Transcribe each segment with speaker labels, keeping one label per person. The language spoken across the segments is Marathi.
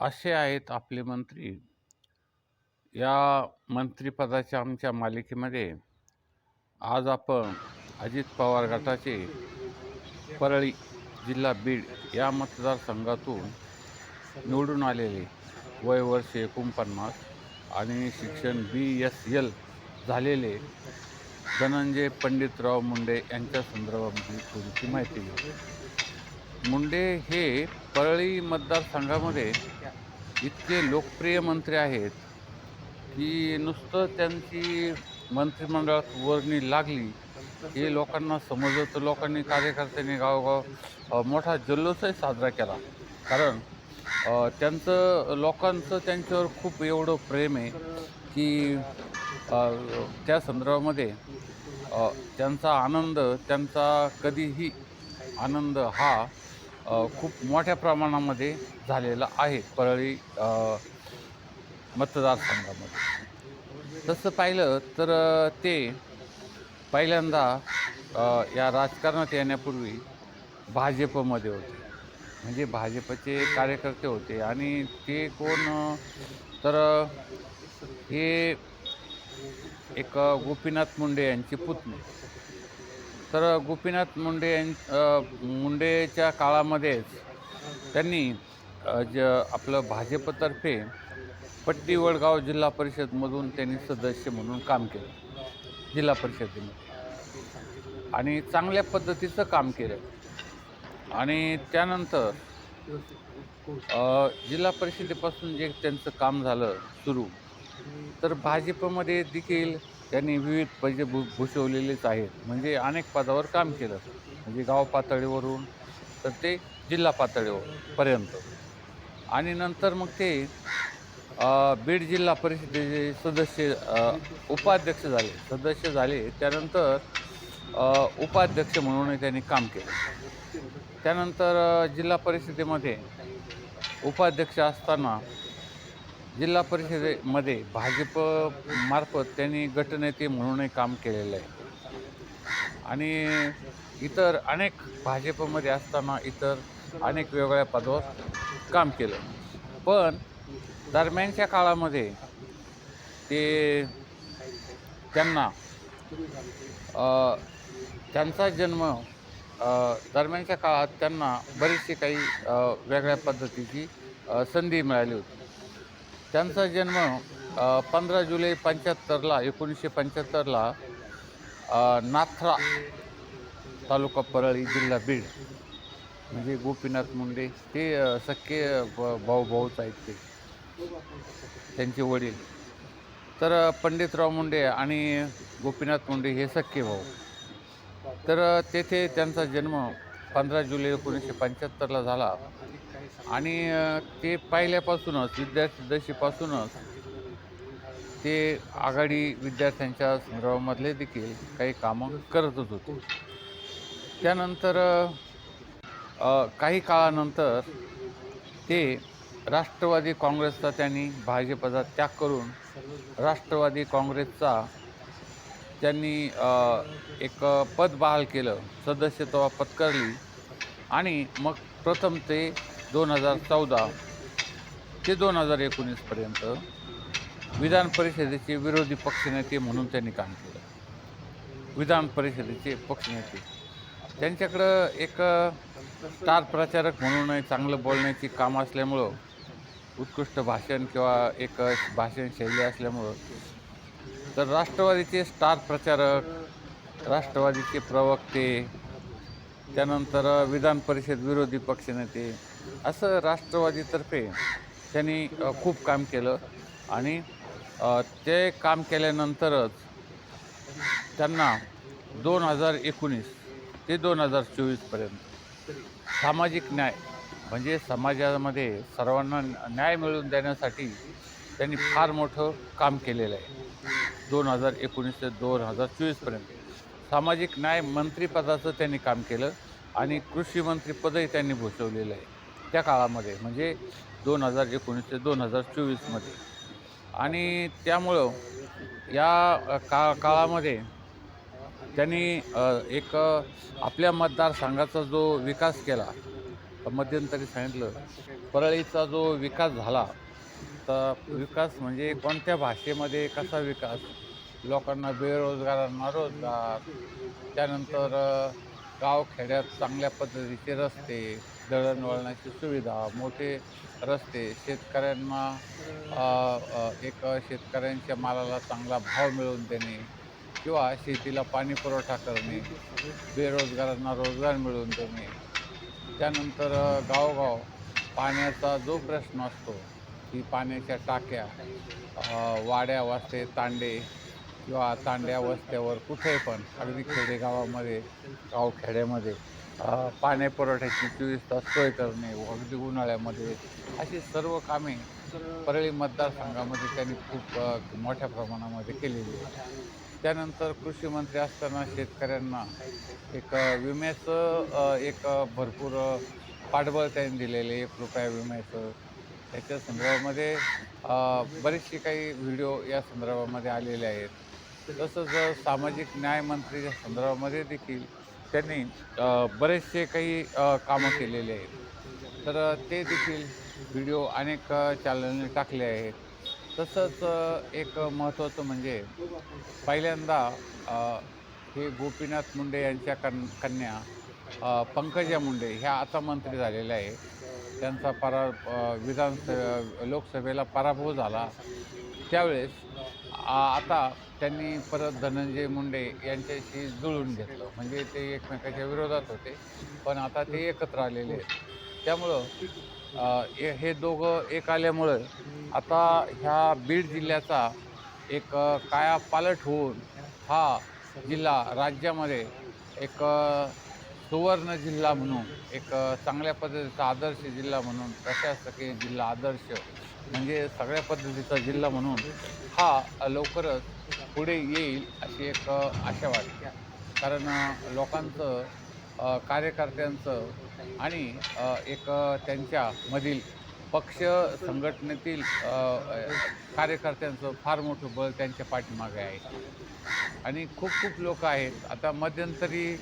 Speaker 1: असे आहेत आपले मंत्री. या मंत्रिपदाच्या आमच्या मालिकेमध्ये आज आपण अजित पवार गटाचे परळी जिल्हा बीड या मतदारसंघातून निवडून आलेले वय वर्ष एकोणपन्नास आणि शिक्षण बी एस एल झालेले धनंजय पंडितराव मुंडे यांच्या संदर्भामध्ये थोडीशी माहिती घेऊ. मुंडे हे परळी मतदारसंघामध्ये इतके लोकप्रिय मंत्री आहेत की नुसतं त्यांची मंत्रिमंडळात वर्णी लागली हे लोकांना समजलं तर लोकांनी कार्यकर्त्यांनी गावोगाव मोठा जल्लोषही साजरा केला. कारण त्यांचं लोकांचं त्यांच्यावर खूप एवढं प्रेम आहे की त्या संदर्भामध्ये त्यांचा आनंद त्यांचा कधीही आनंद हा खूप मोठ्या प्रमाणामध्ये झालेला आहे परळी मतदारसंघामध्ये. तसं पाहिलं तर ते पहिल्यांदा या राजकारणात येण्यापूर्वी भाजपमध्ये होते. म्हणजे भाजपचे कार्यकर्ते होते आणि ते कोण तर हे एक गोपीनाथ मुंडे यांचे पुतणे. तर गोपीनाथ मुंडे यां मुंडेच्या काळामध्येच त्यांनी ज आपलं भाजपतर्फे पट्टी वडगाव जिल्हा परिषदमधून त्यांनी सदस्य म्हणून काम केलं जिल्हा परिषदेमध्ये आणि चांगल्या पद्धतीचं काम केलं. आणि त्यानंतर जिल्हा परिषदेपासून जे त्यांचं काम झालं सुरू तर भाजपमध्ये देखील त्यांनी विविध पैसे भू भूषवलेलेच आहेत. म्हणजे अनेक पदावर काम केलं. म्हणजे गाव पातळीवरून तर ते जिल्हा पातळीवर पर्यंत आणि नंतर मग ते बीड जिल्हा परिषदेचे सदस्य उपाध्यक्ष झाले. सदस्य झाले. त्यानंतर उपाध्यक्ष म्हणूनही त्यांनी काम केलं. त्यानंतर जिल्हा परिषदेमध्ये उपाध्यक्ष असताना जिल्हा परिषदेमध्ये भाजप मार्फत त्यांनी गटनेते म्हणूनही काम केलेलं आहे. आणि इतर अनेक भाजपमध्ये असताना इतर अनेक वेगवेगळ्या पदावर काम केलं. पण दरम्यानच्या काळामध्ये ते त्यांना त्यांचा जन्म दरम्यानच्या काळात त्यांना बरीचशी काही वेगळ्या पद्धतीची संधी मिळाली होती. त्यांचा जन्म पंधरा जुलै पंच्याहत्तरला एकोणीसशे पंच्याहत्तरला नाथ्रा तालुका परळी जिल्हा बीड. म्हणजे गोपीनाथ मुंडे ते सख्खे ब- भाऊ भाऊच आहेत ते. त्यांचे वडील. तर पंडितराव मुंडे आणि गोपीनाथ मुंडे हे सख्खे भाऊ. तर तेथे त्यांचा जन्म पंधरा जुलै एकोणीसशे पंच्याहत्तरला झाला. आणि ते पहिल्यापासूनच विद्यार्थी दशीपासूनच ते आघाडी विद्यार्थ्यांच्या संदर्भामधले देखील काही कामं करतच होते. त्यानंतर काही काळानंतर ते राष्ट्रवादी काँग्रेसचा त्यांनी भाजपचा त्याग करून राष्ट्रवादी काँग्रेसचा त्यांनी एक पद बहाल केलं सदस्यत्व पत्करली आणि मग प्रथम ते दोन हजार चौदा ते दोन हजार एकोणीसपर्यंत विधान परिषदेचे विरोधी पक्षनेते म्हणून त्यांनी काम केलं. विधान परिषदेचे पक्षनेते. त्यांच्याकडं एक स्टार प्रचारक म्हणून चांगलं बोलण्याची काम असल्यामुळं उत्कृष्ट भाषण किंवा एक भाषण शैली असल्यामुळं तर राष्ट्रवादीचे स्टार प्रचारक राष्ट्रवादीचे प्रवक्ते त्यानंतर विधान परिषद विरोधी पक्षनेते असं राष्ट्रवादीतर्फे त्यांनी खूप काम केलं आणि ते काम केल्यानंतरच त्यांना दोन हजार एकोणीस ते दोन हजार चोवीसपर्यंत सामाजिक न्याय म्हणजे समाजामध्ये सर्वांना न्याय मिळवून देण्यासाठी त्यांनी फार मोठं काम केलेलं आहे. दोन हजार एकोणीस ते दोन हजार चोवीसपर्यंत सामाजिक न्याय मंत्रिपदाचं त्यांनी काम केलं आणि कृषी मंत्रीपदही त्यांनी भूषवलेलं आहे. त्या काळामध्ये म्हणजे दोन हजार एकोणीस ते दोन हजार चोवीसमध्ये आणि त्यामुळं या का काळामध्ये त्यांनी एक आपल्या मतदारसंघाचा जो विकास केला मध्यंतरी सांगितलं परळीचा जो विकास झाला तर विकास म्हणजे कोणत्या भाषेमध्ये कसा विकास? लोकांना बेरोजगारांना रोजगार त्यानंतर गावखेड्यात चांगल्या पद्धतीचे रस्ते दळणवळणाची सुविधा मोठे रस्ते शेतकऱ्यांना एक शेतकऱ्यांच्या मालाला चांगला भाव मिळवून देणे किंवा शेतीला पाणी पुरवठा करणे बेरोजगारांना रोजगार मिळवून देणे. त्यानंतर गावोगाव पाण्याचा जो प्रश्न असतो की पाण्याच्या टाक्या वाड्या वास्ते तांडे किंवा तांड्या वस्त्यावर कुठे पण अगदी खेडेगावामध्ये गावखेड्यामध्ये पाण्या पुरवठ्याची चोवीस तास सोय करणे अगदी उन्हाळ्यामध्ये. अशी सर्व कामे परळी मतदारसंघामध्ये त्यांनी खूप मोठ्या प्रमाणामध्ये केलेली आहे त्यानंतर कृषी मंत्री असताना शेतकऱ्यांना एक विम्याचं एक भरपूर पाठबळ त्यांनी दिलेले एक रुपया विम्याचं. त्याच्या संदर्भामध्ये बरेचसे काही व्हिडिओ या संदर्भामध्ये आलेले आहेत. तसंच सामाजिक न्याय मंत्रीच्या संदर्भामध्ये देखील त्यांनी बरेचसे काही कामं केलेले आहेत. तर ते देखील व्हिडिओ अनेक चॅनलने टाकले आहेत. तसंच एक महत्त्वाचं म्हणजे पहिल्यांदा हे गोपीनाथ मुंडे यांच्या कन कन्या पंकजा मुंडे ह्या आता मंत्री झालेल्या आहे त्यांचा परा विधानसभा लोकसभेला पराभव झाला. त्यावेळेस आता त्यांनी परत धनंजय मुंडे यांच्याशी जुळून घेतलं. म्हणजे ते एकमेकाच्या विरोधात होते. पण आता ते एकत्र आलेले आहेत. त्यामुळं हे दोघं एक आल्यामुळं आता ह्या बीड जिल्ह्याचा एक काया कायापालट होऊन हा जिल्हा राज्यामध्ये एक सुवर्ण जिल्हा म्हणून एक चांगल्या पद्धतीचा आदर्श जिल्हा म्हणून प्रशासकीय जिल्हा आदर्श म्हणजे सगळ्या पद्धतीचा जिल्हा म्हणून हा लवकरच पुढे येईल अशी एक आशा वाटते. कारण लोकांचं कार्यकर्त्यांचं आणि एक त्यांच्यामधील पक्ष संघटनेतील कार्यकर्त्यांचं फार मोठं बळ त्यांच्या पाठीमागे आहे. आणि खूप खूप लोक आहेत. आता मध्यंतरी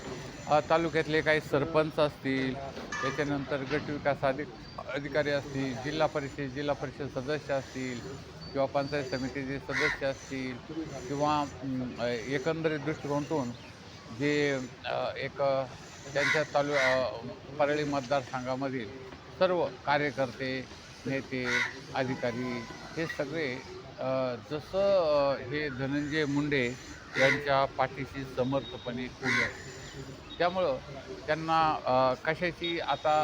Speaker 1: तालुक्यातले काही सरपंच असतील त्याच्यानंतर गटविकास अधिक अधिकारी असतील जिल्हा परिषद जिल्हा परिषद सदस्य असतील किंवा पंचायत समितीचे सदस्य असतील किंवा एकंदरीत दृष्टिकोनातून जे एक त्यांच्या तालु परळी मतदारसंघामधील सर्व कार्यकर्ते नेते अधिकारी हे सगळे जसं हे धनंजय मुंडे यांच्या पाठीशी समर्थपणे उभे आहेत. त्यामुळं त्यांना कशाची आता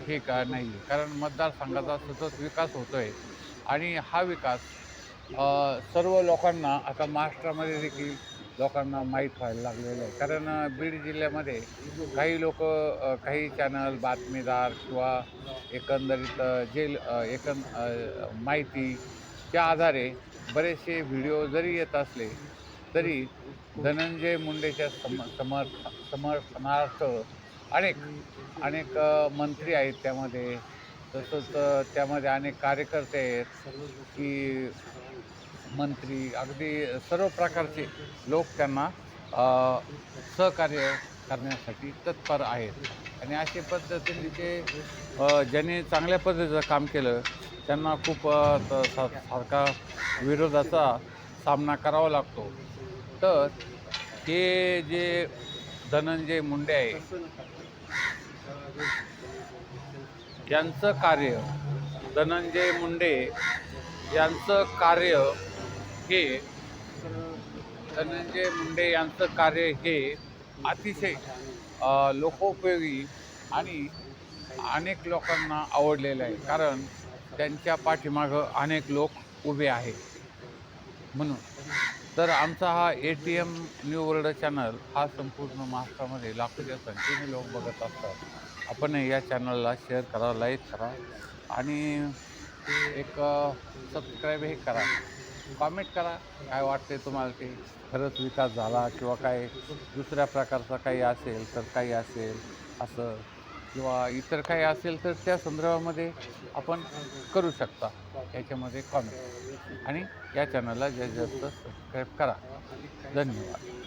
Speaker 1: हे का नाही कारण मतदारसंघाचा सतत विकास होतो आहे आणि हा विकास सर्व लोकांना आता महाराष्ट्रामध्ये देखील लोकांना माहीत व्हायला लागलेलं आहे. कारण बीड जिल्ह्यामध्ये काही लोक काही चॅनल बातमीदार किंवा एकंदरीत जे एकंद अ, माहितीच्या आधारे बरेचसे व्हिडिओ जरी येत असले तरी धनंजय मुंडेच्या सम समर्थ समर्थनार्थ अनेक अनेक मंत्री आहेत त्यामध्ये. तसंच त्यामध्ये अनेक कार्यकर्ते आहेत की मंत्री अगदी सर्व प्रकारचे लोक त्यांना सहकार्य करण्यासाठी तत्पर आहेत. आणि अशा पद्धतीने जे ज्यांनी चांगल्या पद्धतीचं काम केलं त्यांना खूप सारखा विरोधाचा सामना करावा लागतो. तर हे जे धनंजय मुंडे आहे यांचं कार्य धनंजय मुंडे यांचं कार्य हे धनंजय मुंडे यांचं कार्य हे अतिशय लोकोपयोगी आणि अनेक लोकांना आवडलेलं आहे. कारण त्यांच्या पाठीमागं अनेक लोक उभे आहेत. म्हणून. तर आमचा हा A T M new world channel हा संपूर्ण महाराष्ट्रामध्ये लाखोच्या संख्येने लोक बघत असतात. आपण या चॅनलला शेअर करा लाईक करा आणि एक सबस्क्राईबही करा. कॉमेंट करा. काय वाटते तुम्हाला ते? खरंच विकास झाला किंवा काय दुसऱ्या प्रकारचा काही असेल तर काही असेल असं. किंवा इतर काही असेल तर त्या संदर्भामध्ये आपण करू शकता. याच्यामध्ये कॉमेंट आणि या चॅनलला जास्तीत जास्त सबस्क्राईब करा. धन्यवाद.